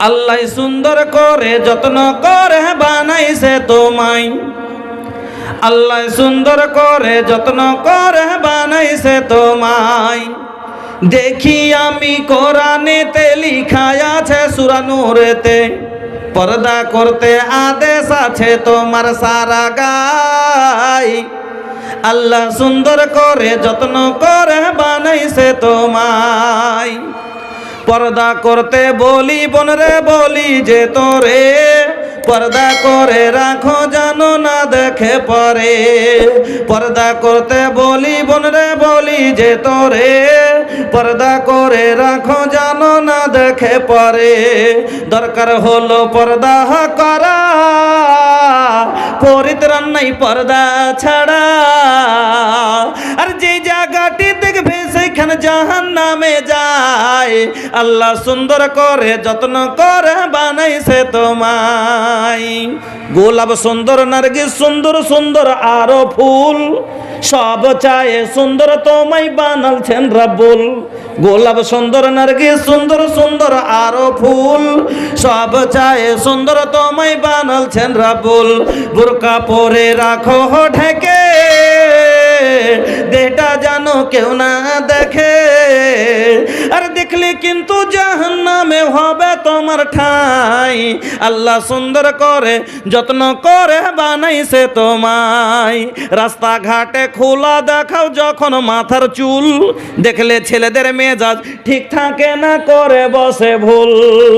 আল্লাহ সুন্দর করে যত্ন করে বানাইছে তোমায়। আল্লাহ সুন্দর করে যত্ন করে বানাইছে তোমায়। দেখি আমি কোরআনেতে লিখায় আছে সুরানুরেতে পর্দা করতে আদেশ আছে তোমার সারা গাই আল্লাহ সুন্দর করে যত্ন করে বানাইছে তোমায়। পর্দা করতে বলি বনরে বলি যে তোরে। পর্দা করে রাখো জানো না দেখে পরে। পর্দা করতে বলি বনরে বলি যে তোরে। পর্দা করে রাখো জানো না দেখে পরে। দরকার হলো পর্দা করা। পরিত্রাণ নাই পর্দা ছাড়া। জাহান নামে যায়। আল্লাহ সুন্দর করে যত্ন করে বানাইছে তোমায়। গোলাপ সুন্দর, নার্গিস সুন্দর সুন্দর আরও ফুল। সব চায়ে সুন্দর তোমায় বানালছেন রাব্বুল। গোলাপ সুন্দর, নার্গিস সুন্দর সুন্দর আরও ফুল। সব চায়ে সুন্দর তোমায় বানালছেন রাব্বুল। বুরকা পরে রাখো ঢেকে। দেহটা জানো কেউ না দেখে। আর দেখলে কিন্তু জাহান্নামে হবে তোমার ঠাই। আল্লাহ সুন্দর করে, যত্ন করে বানাইছে তোমায়। রাস্তাঘাটে খোলা দেখাও যখন মাথার চুল, দেখলে ছেলেদের মেজাজ ঠিক থাকে না, করে বসে ভুল।